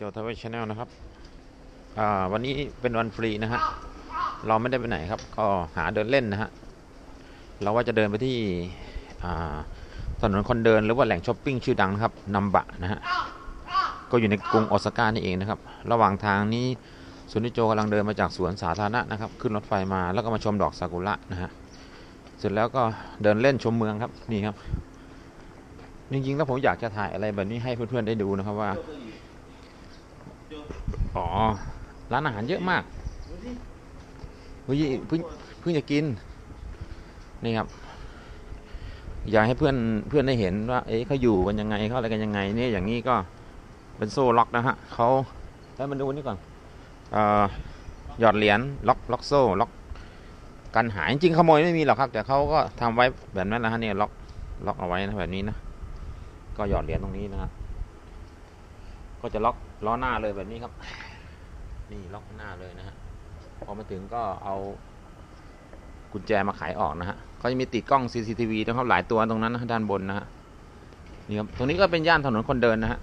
โจทวีชแนลนะครับวันนี้เป็นวันฟรีนะฮะเราไม่ได้ไปไหนครับ ก็หาเดินเล่นนะฮะเราว่าจะเดินไปที่ถนนคนเดินหรือว่าแหล่งช้อปปิ้งชื่อดังนะครับนัมบะนะฮะก็อยู่ในกรุงโอซาก้านี่เองนะครับ ระหว่างทางนี้ซุนิโจกำลังเดินมาจากสวนสาธารณะนะครับ ขึ้นรถไฟมาแล้วก็มาชมดอกซากุระนะฮะเสร็จแล้วก็เดินเล่นชมเมืองครับนี่ครับจริงๆแล้วผมอยากจะถ่ายอะไรแบบนี้ให้เพื่อนๆได้ดูนะครับว่า อ๋อ ร้านอาหารเยอะมากเฮ้ยเพิ่งเพิ่งจะกิน นี่ครับ อยากให้เพื่อนเพื่อนได้เห็นว่า เอ๊ะเขาอยู่กันยังไงเขาอะไรกันยังไงเนี่ยอย่างนี้ก็เป็นโซ่ล็อกนะฮะเขาให้มันดูนี่ก่อนเอ่อหยอดเหรียญล็อกล็อกโซ่ล็อกกันหายจริงขโมยไม่มีหรอกครับ แต่เขาก็ทำไว้แบบนั้นนะฮะเนี่ยล็อกล็อกเอาไว้นะแบบนี้นะก็หยอดเหรียญตรงนี้นะฮะก็จะล็อกล้อหน้าเลยแบบนี้ครับ นี่ล็อกหน้าเลยนะฮะพอมาถึงก็เอากุญแจมาไขออกนะฮะก็จะมีติดกล้อง CCTV นะครับหลายตัวตรงนั้นนะด้านบนนะฮะนี่ครับตรงนี้ก็เป็นย่านถนนคนเดินนะฮะ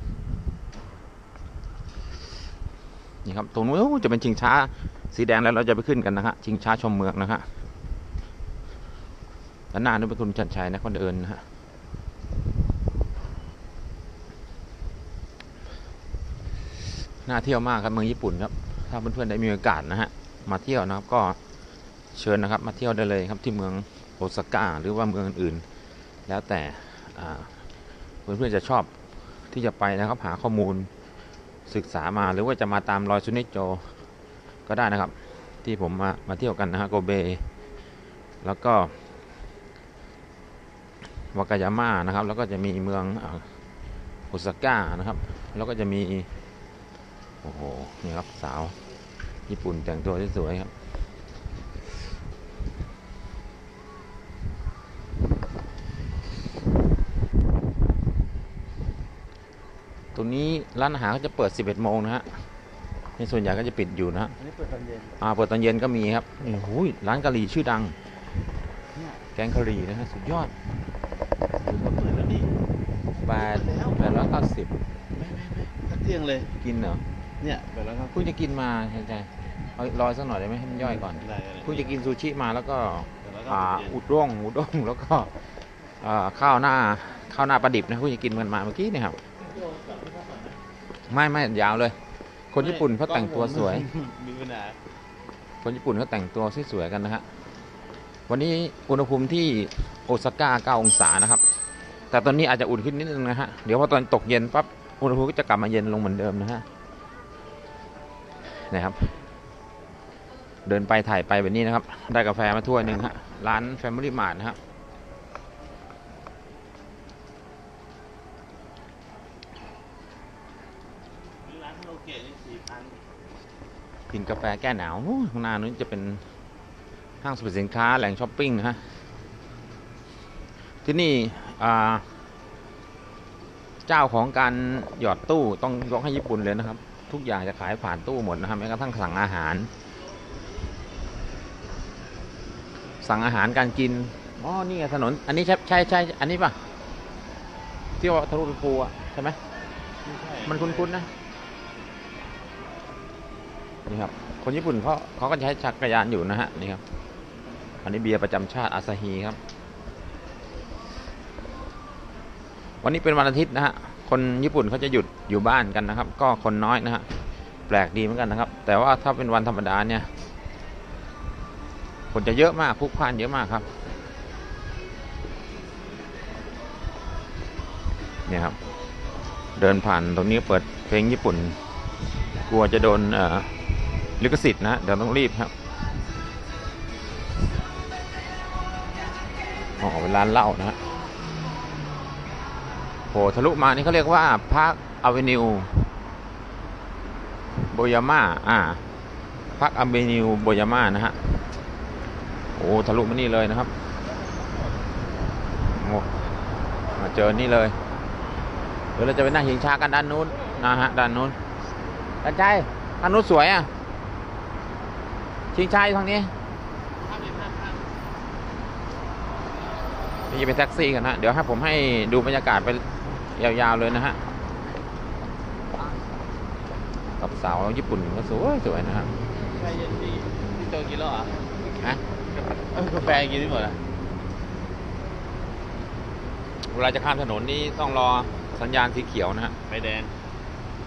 นี่ครับตรงนู้นจะเป็นชิงช้าสีแดงแล้วเราจะไปขึ้นกันนะฮะชิงช้าชมเมืองนะฮะด้านหน้านู้นเป็นคุณชันชัยนะคนเดินนะฮะน่าเที่ยวมากครับเมืองญี่ปุ่นครับ ถ้าเพื่อนๆได้มีโอกาสนะฮะมาเที่ยวนะครับก็เชิญนะครับมาเที่ยวได้เลยครับที่เมืองโอซาก้าหรือว่าเมืองอื่นๆ แล้วแต่อ่าเพื่อนๆจะชอบที่จะไปนะครับหาข้อมูลศึกษามาหรือว่าจะมาตามรอยซุนิโจก็ได้นะครับ ที่ผมมามาเที่ยวกันนะฮะโกเบ แล้วก็วากายาม่านะครับ แล้วก็จะมีเมืองโอซาก้านะครับ แล้วก็จะมี โอ้โหนี่ครับสาว ญี่ปุ่นแต่งตัวสวยๆครับ ตรงนี้ร้านอาหารก็จะเปิด 11โมงนะฮะในส่วนใหญ่ก็จะปิดอยู่นะฮะอันนี้เปิดตอนเย็นอ่าเปิดตอนเย็นก็มีครับโอ้โหร้านกะหรี่ชื่อดังเนี่ยแกงกะหรี่นะฮะสุดยอดผมก็เปิดแล้วนี่แปดแปดร้อยเก้าสิบไม่ไม่ไม่ทักเที่ยงเลย กินเหรอ เนี่ยแปดร้อยเก้าสิบเพิ่งจะกินมาใช่ใจเอารอสักหน่อยได้ไหมให้มันย่อยก่อนได้ได้ เพิ่งจะกินซูชิมาแล้วก็890อ่าเยน อุด้งอุด้งแล้วก็อ่าข้าวหน้าข้าวหน้าปลาดิบนะเพิ่งจะกินกันมาเมื่อกี้เนี่ยครับ ไม่ไม่ยาวเลย คนญี่ปุ่นเขาแต่งตัวสวย มีปัญหาคนญี่ปุ่นเขาแต่งตัวสวยๆกันนะฮะ วันนี้อุณหภูมิที่โอซาก้า 9 องศานะครับ แต่ตอนนี้อาจจะอุ่นขึ้นนิดนึงนะฮะ เดี๋ยวพอตอนตกเย็นปั๊บอุณหภูมิก็จะกลับมาเย็นลงเหมือนเดิมนะฮะ นะครับ เดินไปถ่ายไปแบบนี้นะครับ ได้กาแฟมาถ้วยหนึ่งฮะร้าน Family Mart นะฮะร้านคราโอเกะนี่สี่พันกินกาแฟแก้หนาวข้างหน้านู้นจะเป็นห้างสรรพสินค้าแหล่งช้อปปิ้งนะฮะที่นี่เจ้าของการหยอดตู้ต้องยกให้ญี่ปุ่นเลยนะครับ ทุกอย่างจะขายผ่านตู้หมดนะครับแม้กระทั่งสั่งอาหาร สั่งอาหารการกินอ๋อนี่ไงถนน อันนี้ใช่ใช่ใช่อันนี้ป่ะที่ว่าทะลุไปปูอะใช่ไหมไม่ใช่มันคุ้นๆนะนี่ครับ คนญี่ปุ่นเขาเขาก็ใช้จักรยานอยู่นะฮะนี่ครับ อันนี้เบียร์ประจำชาติอาซาฮีครับ วันนี้เป็นวันอาทิตย์นะฮะ คนญี่ปุ่นเขาจะหยุดอยู่บ้านกันนะครับ ก็คนน้อยนะฮะแปลกดีเหมือนกันนะครับ แต่ว่าถ้าเป็นวันธรรมดาเนี่ยคนจะเยอะมากพุกพ่านเยอะมากครับเนี่ยครับ เดินผ่านตรงนี้เปิดเพลงญี่ปุ่น กลัวจะโดนเออลิขสิทธิ์นะเดี๋ยวต้องรีบครับอ๋อเป็นร้านเหล้านะฮะ ทะลุมานี่เขาเรียกว่าพาร์คอเวนิวโบยาม่าอ่าพาร์คอเวนิวโบยาม่านะฮะโอ้ทะลุมานี่เลยนะครับโอ้มาเจอนี่เลยเดี๋ยวเราจะไปนั่งหิงชากันด้านนู้นนะฮะด้านนู้นด้านใจด้านนู้นสวยอะชิงชาอยู่ทางนี้นี่จะเป็นแท็กซี่กันนะ เดี๋ยวให้ผมให้ดูบรรยากาศไป ยาวๆเลยนะฮะ กับสาวญี่ปุ่นก็สวยสวยนะครับใช่เย็นดีพี่โจกินแล้วเหรอฮะเอ้ยกาแฟกินไม่หมดอะเวลาจะข้ามถนนนี่ต้องรอสัญญาณสีเขียวนะฮะไฟแดง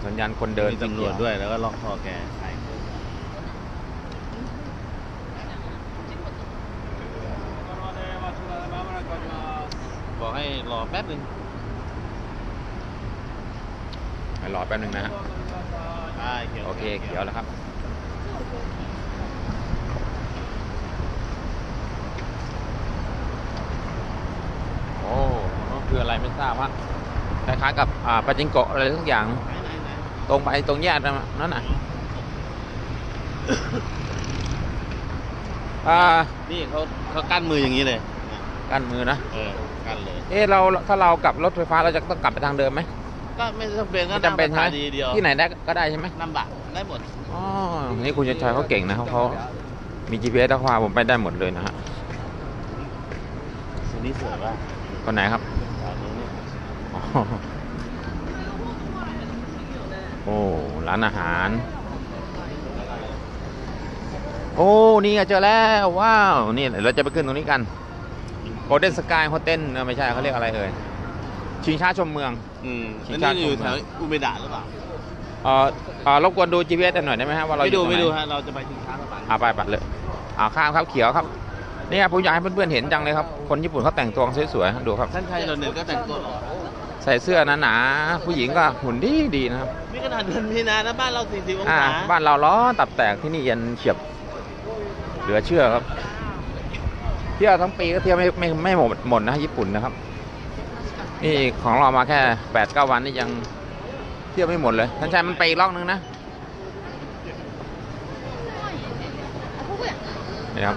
สัญญาณคนเดินมีสีตำรเขีวจด้วยแล้วก็ล็อกคอแกใช่บอกให้รอแป๊บหนึง ให้ รอแป๊บนึงนะฮะใช่เขียวโอเคเขียวแล้วครับโอ้คืออะไรไม่ทราบฮะคล้ายๆกับอ่าปาจิงโกะอะไรทุกอย่างไหนไหนไหนตรงไปตรงแยกนั่นน่ะอ่านี่เขาเขากั้นมืออย่างนี้เลยกั้นมือนะเออกั้นเลย เอ๊ะเราถ้าเรากลับรถไฟฟ้าเราจะต้องกลับไปทางเดิมไหม ก็ไม่จำเป็นก็ไม่จำเป็นใช่ใช่ไหมดีเดียวที่ไหนได้ก็ได้ใช่ไหมนำบัตรได้หมดอ๋อนี่คุณชัยชัยเขาเก่งนะเขาเขามี GPS แล้วพาผมไปได้หมดเลยนะฮะสีนี้สวยป่ะคนไหนครับร้านนี้นี่อ๋อโอ้ร้านอาหาร โอ้นี่ไงเจอแล้วว้าวนี่เดี๋ยวเราจะไปขึ้นตรงนี้กันโ o เดนสกายโฮเทลไม่ใช่เขาเรียกอะไรเอ่ย ชิงช้าชมเมือง อืมชิอังนช้านี้อยู่ชมแถวอุเมดะหรือเปล่าเอ่อเอ่อรบกวนดู GPS หน่อยได้ไหมฮะว่าเราอไม่ดูยู่ตรงไม่ไหนดูฮะเราจะไปชิงช้าสวรรค์อ่าไปปัดเลยอ่าข้ามครับเขียวครับนี่ครับผมอยากให้เพื่อนๆเห็นจังเลยครับคนญี่ปุ่นเขาแต่งตัวสวยๆดูครับ ท่านชายโดนเน็ตก็แต่งตัวหล่อใส่เสื้อหนาๆผู้หญิงก็หุ่นดีดีๆนะครับนี่ขนาดเดือนมีนานะบ้านเรา40องอ่าศาบ้านเราร้อนตับแตกที่นี่เย็นเฉียบ เหลือเชื่อครับ เที่ยวทั้งปีก็เที่ยวไม่ไม่ไม่หมดหมดนะญี่ปุ่นนะครับ นี่ของเรามาแค่แปดเก้าวันนี่ยังเที่ยวไม่หมดเลยท่านชายมันไปอีกรอบนึงนะนี่ครับ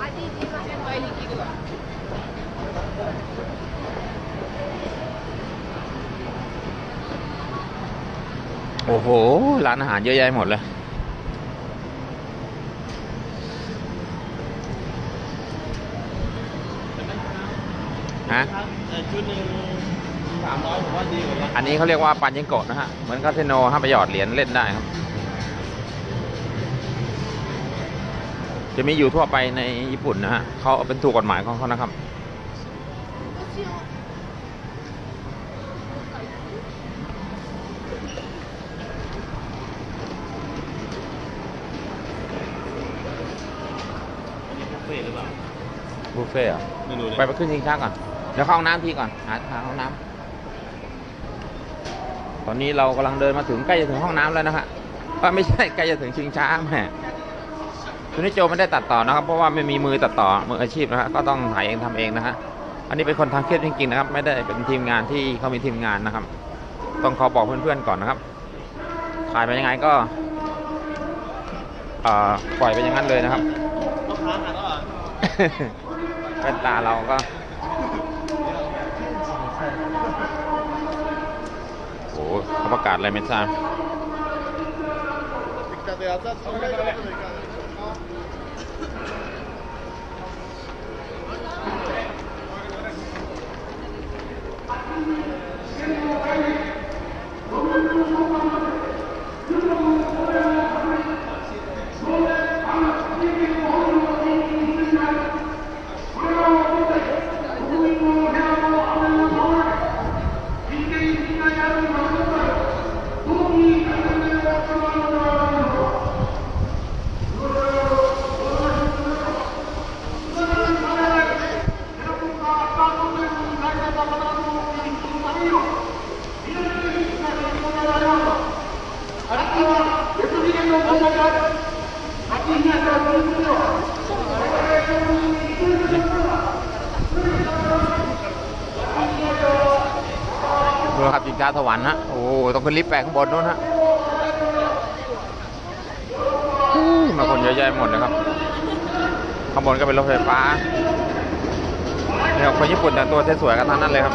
โอ้โห ร้านอาหารเยอะแยะหมดเลย ฮะชุดหนึ่ง สามร้อยผมว่าดีกว่าละอันนี้เขาเรียกว่าปันยิงโกะนะฮะ เหมือนคาสิโนห้ามไปหยอดเหรียญเล่นได้ครับ จะมีอยู่ทั่วไปในญี่ปุ่นนะฮะเขาเอาเป็นถูกกฎหมายของเขานะครับอันนี้บุฟเฟ่ต์หรือเปล่าบุฟเฟ่ต์เหรอไม่รู้เลย ไปไปขึ้นชิงช้าก่อน เดี๋ยวเข้าห้องน้ำทีก่อน หาหาห้องน้ำ ตอนนี้เรากำลังเดินมาถึงใกล้จะถึงห้องน้ำแล้วนะฮะว่าไม่ใช่ใกล้จะถึงชิงช้าแหมคุณนิโจไม่ได้ตัดต่อนะครับ เพราะว่าไม่มีมือตัดต่อมืออาชีพนะฮะก็ต้องถ่ายเองทำเองนะฮะอันนี้เป็นคนทำคลิปจริงๆนะครับ ไม่ได้เป็นทีมงานที่เขามีทีมงานนะครับ ต้องขอบอกเพื่อนๆก่อนนะครับ ถ่ายไปยังไงก็เอ่อปล่อยไปอย่างนั้นเลยนะครับลูกค้าหันแล้วเหรอเป็นตาเราก็ โอ้โหเขาประกาศอะไรไม่ทราบ ดูครับจิงช้าสวรรค์ฮะ โอ้ต้องขึ้นลิฟต์ไปข้างบนนู้นฮะมาคนเยอะแยะหมดเลยครับข้างบนก็เป็นรถไฟฟ้าเนี่ยคนญี่ปุ่นแต่งตัวสวยๆกันทั้งนั้นเลยครับ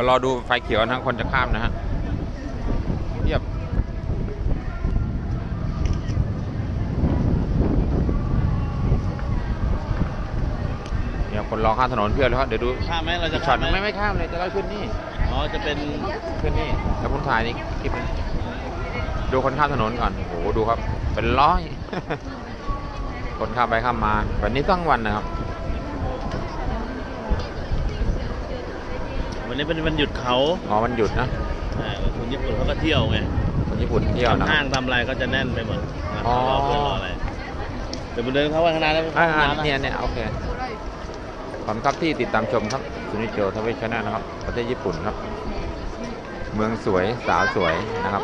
จะรอดูไฟเขียวนะคนจะข้ามนะฮะเทียบเดี๋ยวคนรอข้ามถนนเพื่อนแล้วครับเดี๋ยวดูข้ามไหมเราอีจะกช็อข้าตมหไหนึมงไม่ไม่ข้ามเลยจะเราขึ้นนี่อ๋อจะเป็นขึ้นนี่แล้วผมถ่ายนี่คลิปนี้ดูคนข้ามถนนก่อนโอ้โหดูครับ เป็นร้อย คนข้ามไปข้ามมาแบบนี้ทั้งวันนะครับ วันนี้เป็นวันหยุดเขาอ๋อมันหยุดนะอ่าคนญี่ปุ่นเขาก็เที่ยวไงคนญี่ปุ่นเที่ยวนะทำห้างทำอะไรก็จะแน่นไปหมดนะอ๋อ รอเพื่อนรออะไรเดี๋ยวไปเดินเข้าไปข้างในแล้วอ่าข้างหน้าเนี่ยเนี่ยโอเคขอบคุณครับที่ติดตามชมครับสุนิโจทวีชแนลนะครับ ประเทศญี่ปุ่นครับ เมืองสวยสาวสวยนะครับ